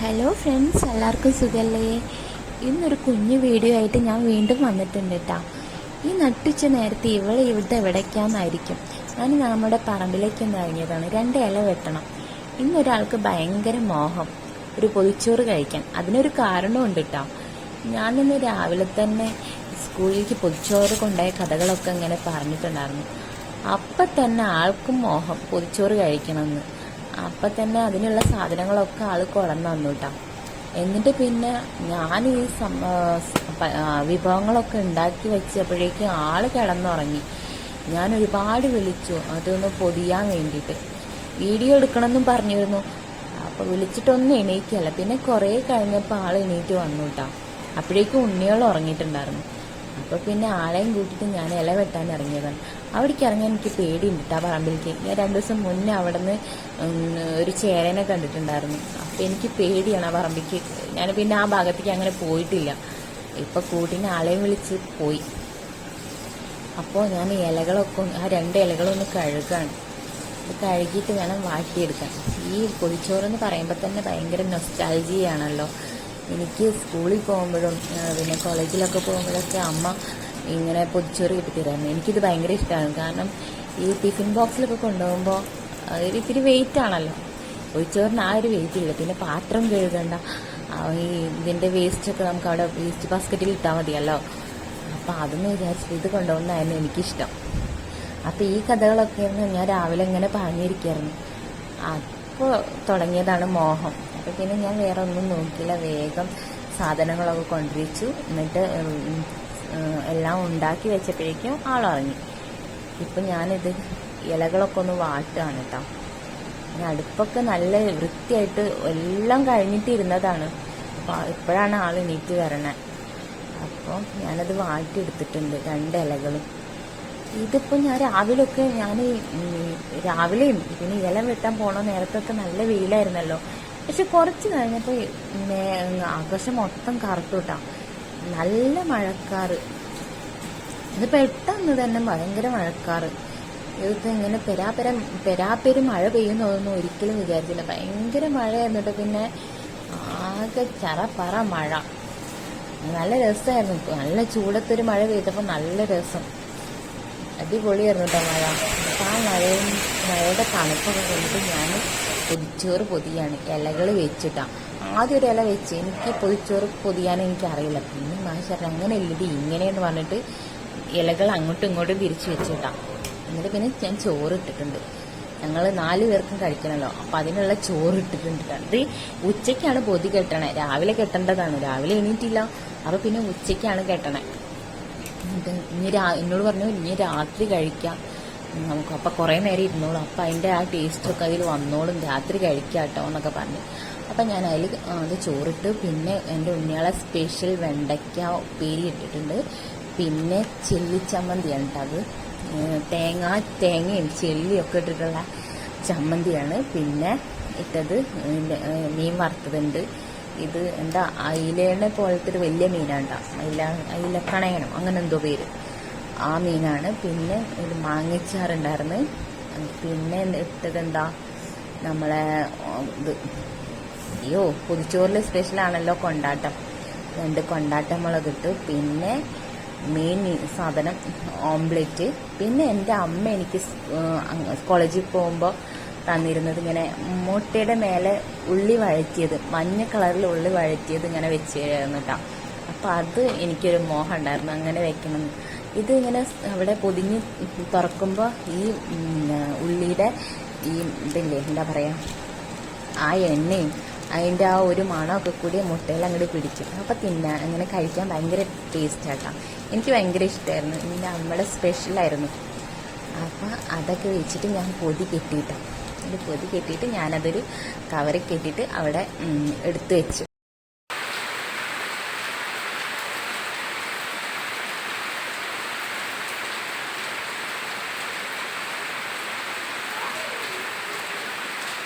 Hello friends എല്ലാവർക്കും സുഖമല്ലേ ഇന്നൊരു കുഞ്ഞു വീഡിയോ ആയിട്ട് ഞാൻ വീണ്ടും വന്നിട്ടുണ്ട് കേട്ടോ ഈ നട്ടുച്ച നേരത്തെ ഇവളെ ഇവിടെ എവിടേക്കാന്നായിരിക്കും. ഞാൻ നമ്മുടെ പറമ്പിലേക്ക് ഒന്ന് ഇറങ്ങിയതാണ്. രണ്ട് ഇല വെട്ടണം. ഇന്നൊരാൾക്ക് ഭയങ്കര മോഹം. ഒരു പൊതിച്ചോറ് കഴിക്കാൻ. അതിനൊരു കാരണമുണ്ട് കേട്ടോ ഞാനിന്ന് രാവിലെ തന്നെ സ്കൂളിലേക്ക് പൊതിച്ചോറ് കൊണ്ടുപോയ കഥകളൊക്കെ ഇങ്ങനെ പറഞ്ഞിട്ടുണ്ടായിരുന്നു. അപ്പം തന്നെ ആൾക്കും മോഹം പൊതിച്ചോറ് കഴിക്കണമെന്ന്. അപ്പം തന്നെ അതിനുള്ള സാധനങ്ങളൊക്കെ ആൾ കൊളന്നു തന്നു കേട്ടോ എന്നിട്ട് പിന്നെ ഞാൻ ഈ വിഭവങ്ങളൊക്കെ ഉണ്ടാക്കി വെച്ചപ്പോഴേക്കും ആൾ കിടന്നുറങ്ങി. ഞാൻ ഒരുപാട് വിളിച്ചു അതൊന്ന് പൊതിയാൻ വേണ്ടിയിട്ട് വീഡിയോ എടുക്കണമെന്നും പറഞ്ഞിരുന്നു. അപ്പോൾ വിളിച്ചിട്ടൊന്നും എണീക്കല്ല. പിന്നെ കുറേ കഴിഞ്ഞപ്പോൾ ആൾ എണീറ്റ് വന്നു കേട്ടോ അപ്പോഴേക്കും ഉണ്ണികൾ ഉറങ്ങിയിട്ടുണ്ടായിരുന്നു. അപ്പോൾ പിന്നെ ആളെയും കൂട്ടിയിട്ട് ഞാൻ ഇല വെട്ടാൻ ഇറങ്ങിയതാണ്. അവിടേക്ക് ഇറങ്ങാൻ എനിക്ക് പേടിയുണ്ട് ആ പറമ്പിലേക്ക്. ഞാൻ രണ്ടു ദിവസം മുന്നേ അവിടെ നിന്ന് ഒരു ചേരനെ കണ്ടിട്ടുണ്ടായിരുന്നു. അപ്പോൾ എനിക്ക് പേടിയാണ് ആ പറമ്പിലേക്ക്. ഞാൻ പിന്നെ ആ ഭാഗത്തേക്ക് അങ്ങനെ പോയിട്ടില്ല. ഇപ്പൊ കൂട്ടിന് ആളെയും വിളിച്ച് പോയി. അപ്പോൾ ഞാൻ ഇലകളൊക്കെ ആ രണ്ട് ഇലകളൊന്ന് കഴുകാണ്. കഴുകിയിട്ട് വേണം വാട്ടിയെടുക്കാൻ. ഈ പൊതിച്ചോറെന്ന് പറയുമ്പോൾ തന്നെ ഭയങ്കര നൊസ്റ്റാൾജിയാണല്ലോ എനിക്ക് സ്കൂളിൽ പോകുമ്പോഴും പിന്നെ കോളേജിലൊക്കെ പോകുമ്പോഴൊക്കെ അമ്മ ഇങ്ങനെ പൊതിച്ചോറ് തരാം എനിക്കിത് ഭയങ്കര ഇഷ്ടമാണ്. കാരണം ഈ ടിഫിൻ ബോക്സിലൊക്കെ കൊണ്ടുപോകുമ്പോൾ ഇത്തിരി വെയിറ്റ് ആണല്ലോ. പൊതിച്ചോറിന് ആ ഒരു വെയിറ്റ് ഇല്ല. പിന്നെ പാത്രം കഴുകണ്ട. ഈ ഇതിന്റെ വേസ്റ്റൊക്കെ നമുക്ക് അവിടെ വേസ്റ്റ് ബാസ്ക്കറ്റിൽ ഇട്ടാൽ മതിയല്ലോ. അപ്പം അതൊന്ന് വിചാരിച്ചിട്ട് ഇത് കൊണ്ടുപോകുന്നതായിരുന്നു എനിക്കിഷ്ടം. അപ്പം ഈ കഥകളൊക്കെയാണ് ഞാൻ രാവിലെ ഇങ്ങനെ പറഞ്ഞിരിക്കുകയായിരുന്നു അപ്പോൾ തുടങ്ങിയതാണ് മോഹം. അപ്പം പിന്നെ ഞാൻ വേറെ ഒന്നും നോക്കിയില്ല. വേഗം സാധനങ്ങളൊക്കെ കൊണ്ടുവച്ചു. എന്നിട്ട് എല്ലാം ഉണ്ടാക്കി വെച്ചപ്പോഴേക്കും ആളിറങ്ങി. ഇപ്പം ഞാനിത് ഇലകളൊക്കെ ഒന്ന് വാട്ടുകയാണ് കേട്ടോ അടുപ്പൊക്കെ നല്ല വൃത്തിയായിട്ട് എല്ലാം കഴിഞ്ഞിട്ടിരുന്നതാണ്. അപ്പോൾ ഇപ്പോഴാണ് ആൾ എണീറ്റ് വരണേ. അപ്പോൾ ഞാനത് വാട്ടിയെടുത്തിട്ടുണ്ട് രണ്ട് ഇലകളും ഇതിപ്പോൾ ഞാൻ രാവിലെയൊക്കെ ഞാൻ രാവിലെയും പിന്നെ ഇല വെട്ടാൻ പോണ നേരത്തൊക്കെ നല്ല വെയിലായിരുന്നല്ലോ. പക്ഷെ കുറച്ച് കഴിഞ്ഞപ്പോൾ ആഘോഷം മൊത്തം കറുത്തു കേട്ടോ നല്ല മഴക്കാറ്. ഇത് പെട്ടെന്ന് തന്നെ ഭയങ്കര മഴക്കാറ്. ഇത് ഇങ്ങനെ പെരാപെര പെരാപ്പെരും മഴ പെയ്യുന്നതൊന്നും ഒരിക്കലും വിചാരിച്ചില്ല. ഭയങ്കര മഴ എന്നിട്ട് പിന്നെ ആകെ ചറപ്പറ മഴ. നല്ല രസമായിരുന്നു. നല്ല ചൂടത്തൊരു മഴ പെയ്തപ്പോൾ നല്ല രസം. അടിപൊളിയായിരുന്നു കേട്ടോ മഴ. ആ മഴയും മഴയുടെ തണുപ്പൊക്കെ കൊണ്ടിട്ട് ഞാൻ പൊതിച്ചോറ് പൊതിയാണ്. ഇലകൾ വെച്ചിട്ടാ. ആദ്യം ഒരു ഇല വെച്ച് എനിക്ക് പൊതിച്ചോറ് പൊതിയാൻ എനിക്കറിയില്ല. പിന്നെ മാഷർ അങ്ങനെ ഇല്ലടി ഇങ്ങനെയെന്ന് പറഞ്ഞിട്ട് ഇലകൾ അങ്ങോട്ടും ഇങ്ങോട്ടും തിരിച്ചു വെച്ചിട്ടാ. എന്നിട്ട് പിന്നെ ഞാൻ ചോറ് ഇട്ടിട്ടുണ്ട്. ഞങ്ങൾ നാല് പേർക്കും കഴിക്കണമല്ലോ അപ്പം അതിനുള്ള ചോറ് ഇട്ടിട്ടുണ്ട്. അത് ഉച്ചയ്ക്കാണ് പൊതി കെട്ടണേ. രാവിലെ കെട്ടേണ്ടതാണ്. രാവിലെ എണീറ്റില്ല. അപ്പം പിന്നെ ഉച്ചയ്ക്കാണ് കെട്ടണേ. എന്നിട്ട് ഇനി രാ എന്നോട് പറഞ്ഞു ഇനി രാത്രി കഴിക്കാം. നമുക്ക്. അപ്പം കുറേ നേരം ഇരുന്നോളും. അപ്പം അതിന്റെ ആ ടേസ്റ്റൊക്കെ അതിൽ വന്നോളും. രാത്രി കഴിക്കാം കേട്ടോ എന്നൊക്കെ പറഞ്ഞു. അപ്പം ഞാൻ അതിൽ അത് ചോറിട്ട് പിന്നെ എന്റെ ഉണ്ണിയാളെ സ്പെഷ്യൽ വെണ്ടയ്ക്ക ഉപ്പേരി ഇട്ടിട്ടുണ്ട്. പിന്നെ ചെല്ലി ചമ്മന്തിയാണ് കേട്ടോ അത്. തേങ്ങ തേങ്ങയും ചെല്ലിയൊക്കെ ഇട്ടിട്ടുള്ള ചമ്മന്തിയാണ്. പിന്നെ ഇട്ടത് മീൻ വറുത്തതുണ്ട്. ഇത് എന്താ അയിലേനെ പോലത്തെ ഒരു വലിയ മീനാണ് കേട്ടോ അയില അയില കണയണം അങ്ങനെ എന്തോ പേര്. ആ മീനാണ്. പിന്നെ ഇത് മാങ്ങിച്ചാറുണ്ടായിരുന്നു. പിന്നെ ഇട്ടത് എന്താ നമ്മളെ ഇത്. അയ്യോ പുതിച്ചോറിൽ സ്പെഷ്യലാണല്ലോ കൊണ്ടാട്ടം. രണ്ട് കൊണ്ടാട്ടം മുളക് ഇട്ടു. പിന്നെ മെയിൻ സാധനം ഓംലെറ്റ് പിന്നെ എന്റെ അമ്മ എനിക്ക് കോളേജിൽ പോകുമ്പോൾ തന്നിരുന്നത് ഇങ്ങനെ മുട്ടയുടെ മേലെ ഉള്ളി വഴറ്റിയത് മഞ്ഞ കളറിൽ ഉള്ളി വഴറ്റിയത് ഇങ്ങനെ വെച്ച് കേട്ടോ അപ്പം അത് എനിക്കൊരു മോഹം ഉണ്ടായിരുന്നു. അങ്ങനെ വെക്കണം എന്ന്. ഇത് ഇങ്ങനെ അവിടെ പൊതിഞ്ഞ് തുറക്കുമ്പോൾ ഈ ഉള്ളിയുടെ ഈ ഇതില്ലേ എന്താ പറയുക ആ എണ്ണയും അതിന്റെ ആ ഒരു മണമൊക്കെ കൂടി മുട്ടയിൽ അങ്ങോട്ട് പിടിക്കും. അപ്പോൾ തിന്നാൻ അങ്ങനെ കഴിക്കാൻ ഭയങ്കര ടേസ്റ്റ് ആട്ടാ എനിക്ക് ഭയങ്കര ഇഷ്ടമായിരുന്നു എന്റെ അമ്മയുടെ സ്പെഷ്യലായിരുന്നു. അപ്പം അതൊക്കെ വെച്ചിട്ട് ഞാൻ പൊതി കെട്ടിയിട്ടാണ് ഒരു പൊതി കെട്ടിയിട്ട് ഞാനതൊരു കവറിൽ കെട്ടിയിട്ട് അവിടെ എടുത്തു വെച്ചു.